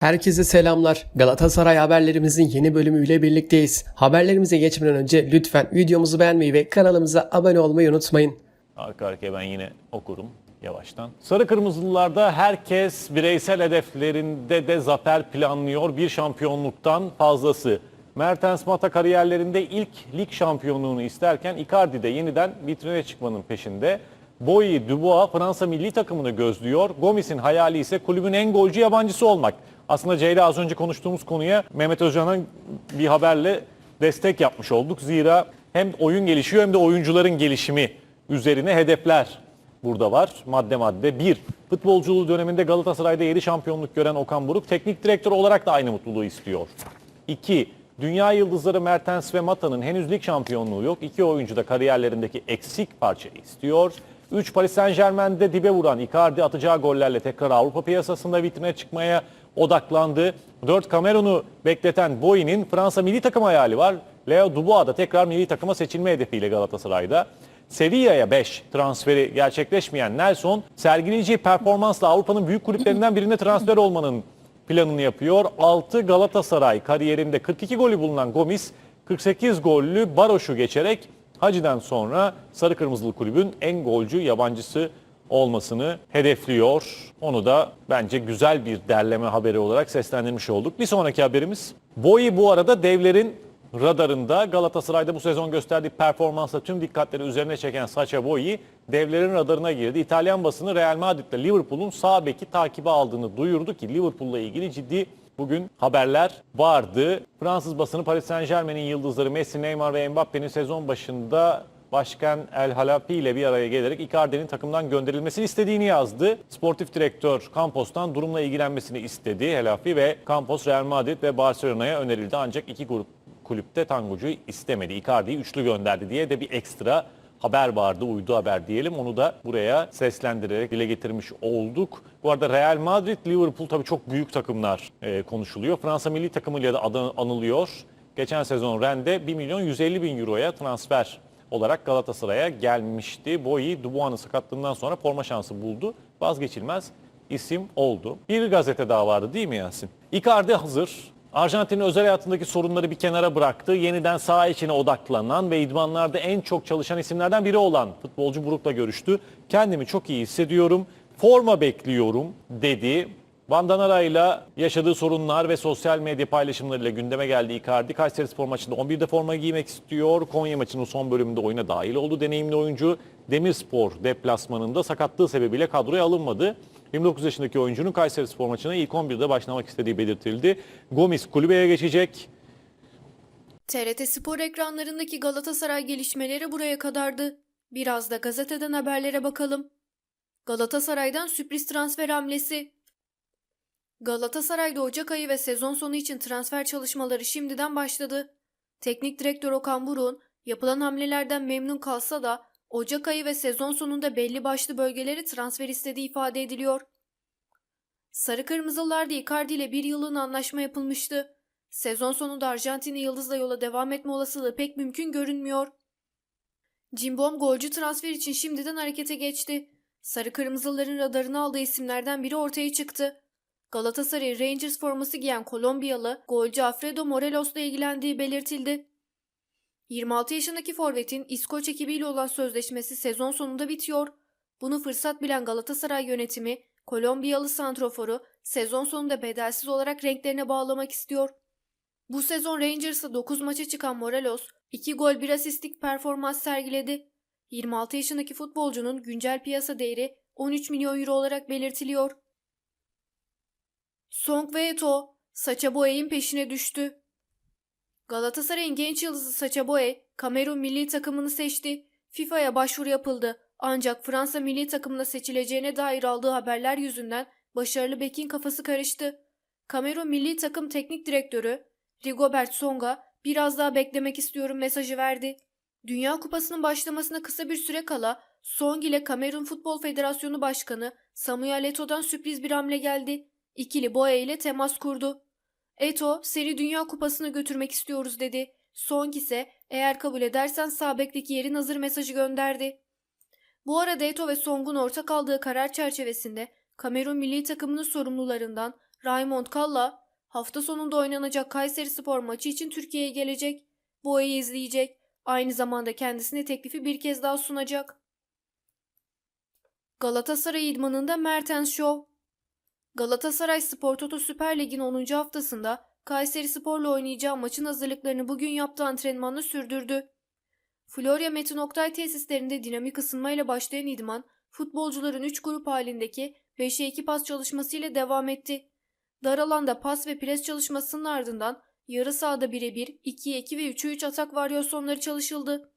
Herkese selamlar. Galatasaray haberlerimizin yeni bölümüyle birlikteyiz. Haberlerimize geçmeden önce lütfen videomuzu beğenmeyi ve kanalımıza abone olmayı unutmayın. Arka arkaya ben yine okurum yavaştan. Sarı Kırmızılılarda herkes bireysel hedeflerinde de zafer planlıyor. Bir şampiyonluktan fazlası. Mertens Mata kariyerlerinde ilk lig şampiyonluğunu isterken Icardi de yeniden vitrine çıkmanın peşinde. Boyi Dubois Fransa milli takımını gözlüyor. Gomis'in hayali ise kulübün en golcü yabancısı olmak. Aslında Ceyda az önce konuştuğumuz konuya Mehmet Özcan'ın bir haberle destek yapmış olduk. Zira hem oyun gelişiyor hem de oyuncuların gelişimi üzerine hedefler burada var. Madde madde. Bir, futbolculuğu döneminde Galatasaray'da 7 şampiyonluk gören Okan Buruk teknik direktör olarak da aynı mutluluğu istiyor. İki, dünya yıldızları Mertens ve Mata'nın henüz lig şampiyonluğu yok. İki oyuncu da kariyerlerindeki eksik parçayı istiyor. 3 Paris Saint Germain'de dibe vuran Icardi atacağı gollerle tekrar Avrupa piyasasında vitrine çıkmaya odaklandı. 4 Cameron'u bekleten Boy'nin Fransa milli takım hayali var. Leo Dubois da tekrar milli takıma seçilme hedefiyle Galatasaray'da. Sevilla'ya 5 transferi gerçekleşmeyen Nelson sergileyeceği performansla Avrupa'nın büyük kulüplerinden birine transfer olmanın planını yapıyor. 6 Galatasaray kariyerinde 42 golü bulunan Gomis 48 gollü Baroş'u geçerek Hacı'dan sonra Sarı Kırmızılı Kulübün en golcü yabancısı olmasını hedefliyor. Onu da bence güzel bir derleme haberi olarak seslendirmiş olduk. Bir sonraki haberimiz. Boyi bu arada devlerin radarında Galatasaray'da bu sezon gösterdiği performansla tüm dikkatleri üzerine çeken Sacha Boyi devlerin radarına girdi. İtalyan basını Real Madrid'le Liverpool'un sağ beki takibe aldığını duyurdu ki Liverpool'la ilgili ciddi bugün haberler vardı. Fransız basını Paris Saint Germain'in yıldızları Messi, Neymar ve Mbappe'nin sezon başında Başkan El Halapi ile bir araya gelerek Icardi'nin takımdan gönderilmesini istediğini yazdı. Sportif direktör Campos'tan durumla ilgilenmesini istedi Halapi ve Campos Real Madrid ve Barcelona'ya önerildi ancak iki grup kulüpte tangocuyu istemedi. Icardi'yi üçlü gönderdi diye de bir ekstra haber vardı, uydu haber diyelim. Onu da buraya seslendirerek dile getirmiş olduk. Bu arada Real Madrid, Liverpool tabii çok büyük takımlar e, konuşuluyor. Fransa milli takımıyla da adı anılıyor. Geçen sezon Rennes'de 1 milyon 150 bin euroya transfer olarak Galatasaray'a gelmişti. Boyi Dubois'ın sakatlığından sonra forma şansı buldu. Vazgeçilmez isim oldu. Bir gazete daha vardı değil mi Yasin? Icardi hazır. Arjantin'in özel hayatındaki sorunları bir kenara bıraktı. Yeniden saha içine odaklanan ve idmanlarda en çok çalışan isimlerden biri olan futbolcu Buruk'la görüştü. Kendimi çok iyi hissediyorum. Forma bekliyorum dedi. Vandanara ile yaşadığı sorunlar ve sosyal medya paylaşımlarıyla gündeme geldi Icardi. Kayseri Spor maçında 11'de forma giymek istiyor. Konya maçının son bölümünde oyuna dahil oldu. Deneyimli oyuncu Demirspor deplasmanında sakatlığı sebebiyle kadroya alınmadı. 29 yaşındaki oyuncunun Kayseri Spor maçına ilk 11'de başlamak istediği belirtildi. Gomis kulübeye geçecek. TRT Spor ekranlarındaki Galatasaray gelişmeleri buraya kadardı. Biraz da gazeteden haberlere bakalım. Galatasaray'dan sürpriz transfer hamlesi. Galatasaray'da Ocak ayı ve sezon sonu için transfer çalışmaları şimdiden başladı. Teknik direktör Okan Buruk'un yapılan hamlelerden memnun kalsa da Ocak ayı ve sezon sonunda belli başlı bölgeleri transfer istediği ifade ediliyor. Sarı Kırmızılılarda Icardi ile bir yıllığına anlaşma yapılmıştı. Sezon sonunda Arjantinli Yıldız'la yola devam etme olasılığı pek mümkün görünmüyor. Cimbom golcü transfer için şimdiden harekete geçti. Sarı Kırmızılıların radarına aldığı isimlerden biri ortaya çıktı. Galatasaray Rangers forması giyen Kolombiyalı golcü Alfredo Morelos'la ilgilendiği belirtildi. 26 yaşındaki forvetin İskoç ekibiyle olan sözleşmesi sezon sonunda bitiyor. Bunu fırsat bilen Galatasaray yönetimi Kolombiyalı santroforu sezon sonunda bedelsiz olarak renklerine bağlamak istiyor. Bu sezon Rangers'a 9 maça çıkan Morelos 2 gol 1 asistlik performans sergiledi. 26 yaşındaki futbolcunun güncel piyasa değeri 13 milyon euro olarak belirtiliyor. Song ve Sacha Boey'in peşine düştü. Galatasaray'ın genç yıldızı Sacha Boey, Kamerun milli takımını seçti. FIFA'ya başvuru yapıldı. Ancak Fransa milli takımına seçileceğine dair aldığı haberler yüzünden başarılı bekin kafası karıştı. Kamerun milli takım teknik direktörü Rigobert Song'a biraz daha beklemek istiyorum mesajı verdi. Dünya Kupası'nın başlamasına kısa bir süre kala Song ile Kamerun Futbol Federasyonu Başkanı Samuel Eto'dan sürpriz bir hamle geldi. İkili Boya ile temas kurdu. Eto, seni Dünya Kupası'na götürmek istiyoruz dedi. Song ise eğer kabul edersen sağ bekteki yerin hazır mesajı gönderdi. Bu arada Eto ve Song'un ortak aldığı karar çerçevesinde Kamerun milli takımının sorumlularından Raymond Kalla hafta sonunda oynanacak Kayseri Spor maçı için Türkiye'ye gelecek. Boya'yı izleyecek. Aynı zamanda kendisine teklifi bir kez daha sunacak. Galatasaray idmanında Mertens Show. Galatasaray Spor Toto Süper Lig'in 10. haftasında Kayseri Spor'la oynayacağı maçın hazırlıklarını bugün yaptığı antrenmanla sürdürdü. Florya Metin Oktay tesislerinde dinamik ısınmayla başlayan idman, futbolcuların 3 grup halindeki 5'e 2 pas çalışmasıyla devam etti. Dar alanda pas ve pres çalışmasının ardından yarı sahada 1'e 1, 2'ye 2 ve 3'e 3 atak varyasyonları çalışıldı.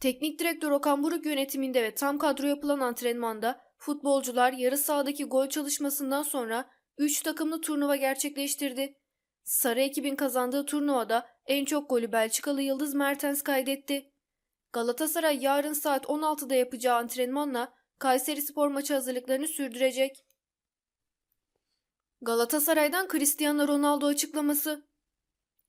Teknik direktör Okan Buruk yönetiminde ve tam kadro yapılan antrenmanda futbolcular yarı sahadaki gol çalışmasından sonra 3 takımlı turnuva gerçekleştirdi. Sarı ekibin kazandığı turnuvada en çok golü Belçikalı Yıldız Mertens kaydetti. Galatasaray yarın saat 16'da yapacağı antrenmanla Kayseri Spor maçı hazırlıklarını sürdürecek. Galatasaray'dan Cristiano Ronaldo açıklaması.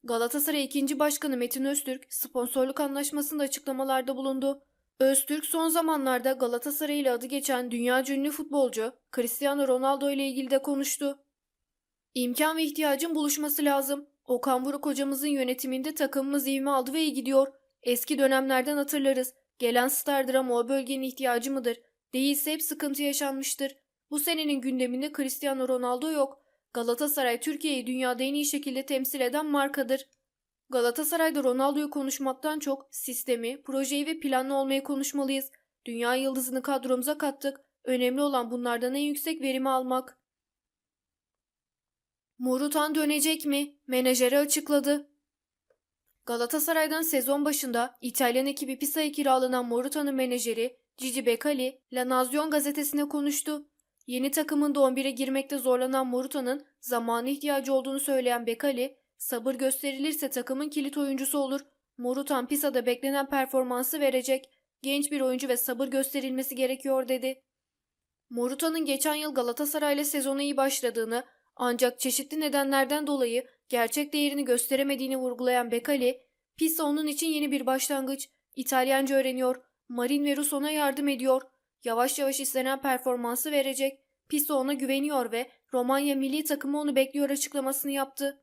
Galatasaray 2. Başkanı Metin Öztürk sponsorluk anlaşmasında açıklamalarda bulundu. Öztürk son zamanlarda Galatasaray ile adı geçen dünya ünlü futbolcu Cristiano Ronaldo ile ilgili de konuştu. İmkan ve ihtiyacın buluşması lazım. Okan Buruk hocamızın yönetiminde takımımız ivme aldı ve iyi gidiyor. Eski dönemlerden hatırlarız. Gelen stardır ama o bölgenin ihtiyacı mıdır? Değilse hep sıkıntı yaşanmıştır. Bu senenin gündeminde Cristiano Ronaldo yok. Galatasaray Türkiye'yi dünyada en iyi şekilde temsil eden markadır. Galatasaray'da Ronaldo'yu konuşmaktan çok sistemi, projeyi ve planlı olmayı konuşmalıyız. Dünya yıldızını kadromuza kattık. Önemli olan bunlardan en yüksek verimi almak. Morutan dönecek mi? Menajeri açıkladı. Galatasaray'dan sezon başında İtalyan ekibi Pisa'ya kiralanan Morutan'ın menajeri Cici Becali, La Nazione gazetesine konuştu. Yeni takımında 11'e girmekte zorlanan Morutan'ın zamanı ihtiyacı olduğunu söyleyen Becali, sabır gösterilirse takımın kilit oyuncusu olur. Morutan Pisa'da beklenen performansı verecek. Genç bir oyuncu ve sabır gösterilmesi gerekiyor dedi. Morutan'ın geçen yıl Galatasaray'la sezona iyi başladığını ancak çeşitli nedenlerden dolayı gerçek değerini gösteremediğini vurgulayan Becali, Pisa onun için yeni bir başlangıç, İtalyanca öğreniyor, Marin ve Rus ona yardım ediyor, yavaş yavaş istenen performansı verecek, Pisa ona güveniyor ve Romanya milli takımı onu bekliyor açıklamasını yaptı.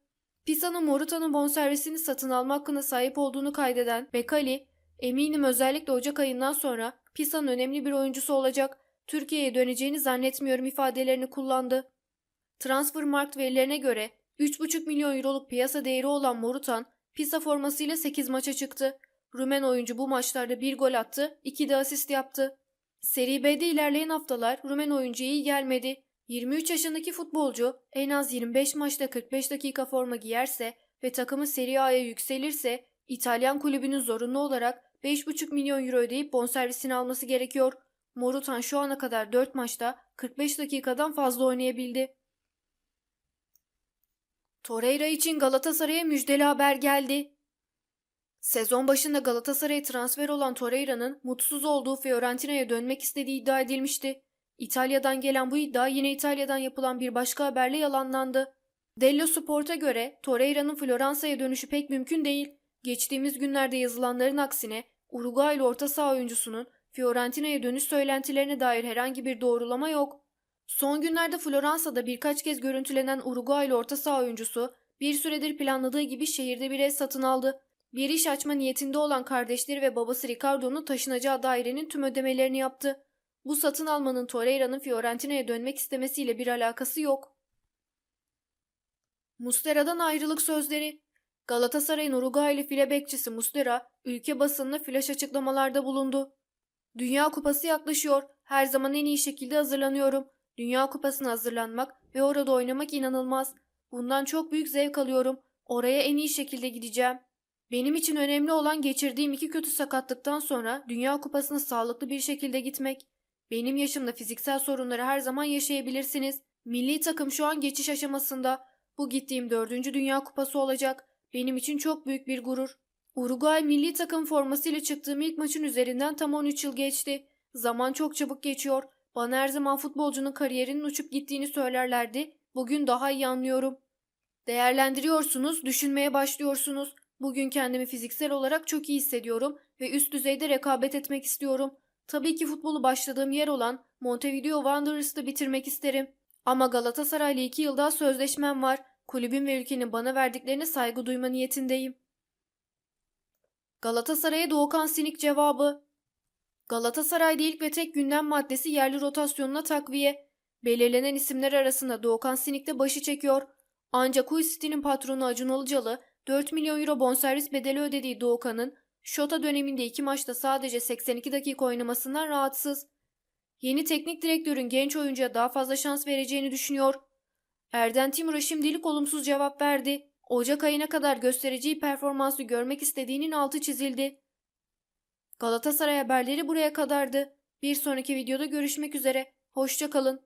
Pisa'nın Moruta'nın bonservisini satın alma hakkına sahip olduğunu kaydeden Becali, eminim özellikle Ocak ayından sonra Pisa'nın önemli bir oyuncusu olacak, Türkiye'ye döneceğini zannetmiyorum ifadelerini kullandı. Transfermarkt verilerine göre 3,5 milyon euroluk piyasa değeri olan Morutan, Pisa formasıyla 8 maça çıktı. Rumen oyuncu bu maçlarda 1 gol attı, 2 de asist yaptı. Seri B'de ilerleyen haftalar Rumen oyuncuya iyi gelmedi. 23 yaşındaki futbolcu en az 25 maçta 45 dakika forma giyerse ve takımı Serie A'ya yükselirse İtalyan kulübünün zorunlu olarak 5,5 milyon euro ödeyip bonservisini alması gerekiyor. Morutan şu ana kadar 4 maçta 45 dakikadan fazla oynayabildi. Torreira için Galatasaray'a müjdeli haber geldi. Sezon başında Galatasaray'a transfer olan Torreira'nın mutsuz olduğu Fiorentina'ya dönmek istediği iddia edilmişti. İtalya'dan gelen bu iddia yine İtalya'dan yapılan bir başka haberle yalanlandı. Dello Sport'a göre Torreira'nın Floransa'ya dönüşü pek mümkün değil. Geçtiğimiz günlerde yazılanların aksine Uruguaylı orta saha oyuncusunun Fiorentina'ya dönüş söylentilerine dair herhangi bir doğrulama yok. Son günlerde Floransa'da birkaç kez görüntülenen Uruguaylı orta saha oyuncusu bir süredir planladığı gibi şehirde bir ev satın aldı. Bir iş açma niyetinde olan kardeşleri ve babası Ricardo'nun taşınacağı dairenin tüm ödemelerini yaptı. Bu satın almanın Torreira'nın Fiorentina'ya dönmek istemesiyle bir alakası yok. Mustera'dan ayrılık sözleri Galatasaray'ın Uruguaylı file bekçisi Mustera, ülke basınına flash açıklamalarda bulundu. Dünya Kupası yaklaşıyor. Her zaman en iyi şekilde hazırlanıyorum. Dünya Kupası'na hazırlanmak ve orada oynamak inanılmaz. Bundan çok büyük zevk alıyorum. Oraya en iyi şekilde gideceğim. Benim için önemli olan geçirdiğim iki kötü sakatlıktan sonra Dünya Kupası'na sağlıklı bir şekilde gitmek. Benim yaşımda fiziksel sorunları her zaman yaşayabilirsiniz. Milli takım şu an geçiş aşamasında. Bu gittiğim dördüncü Dünya Kupası olacak. Benim için çok büyük bir gurur. Uruguay milli takım formasıyla çıktığım ilk maçın üzerinden tam 13 yıl geçti. Zaman çok çabuk geçiyor. Bana her zaman futbolcunun kariyerinin uçup gittiğini söylerlerdi. Bugün daha iyi anlıyorum. Değerlendiriyorsunuz, düşünmeye başlıyorsunuz. Bugün kendimi fiziksel olarak çok iyi hissediyorum ve üst düzeyde rekabet etmek istiyorum. Tabii ki futbolu başladığım yer olan Montevideo Wanderers'ı bitirmek isterim. Ama Galatasaray'la iki yıl daha sözleşmem var. Kulübün ve ülkenin bana verdiklerine saygı duyma niyetindeyim. Galatasaray'a Doğukan Sinik cevabı. Galatasaray'da ilk ve tek gündem maddesi yerli rotasyonuna takviye. Belirlenen isimler arasında Doğukan Sinik de başı çekiyor. Ancak Huy City'nin patronu Acun Ilıcalı 4 milyon euro bonservis bedeli ödediği Doğukan'ın Şota döneminde iki maçta sadece 82 dakika oynamasından rahatsız. Yeni teknik direktörün genç oyuncuya daha fazla şans vereceğini düşünüyor. Erden Timur'a şimdilik olumsuz cevap verdi. Ocak ayına kadar göstereceği performansı görmek istediğinin altı çizildi. Galatasaray haberleri buraya kadardı. Bir sonraki videoda görüşmek üzere. Hoşça kalın.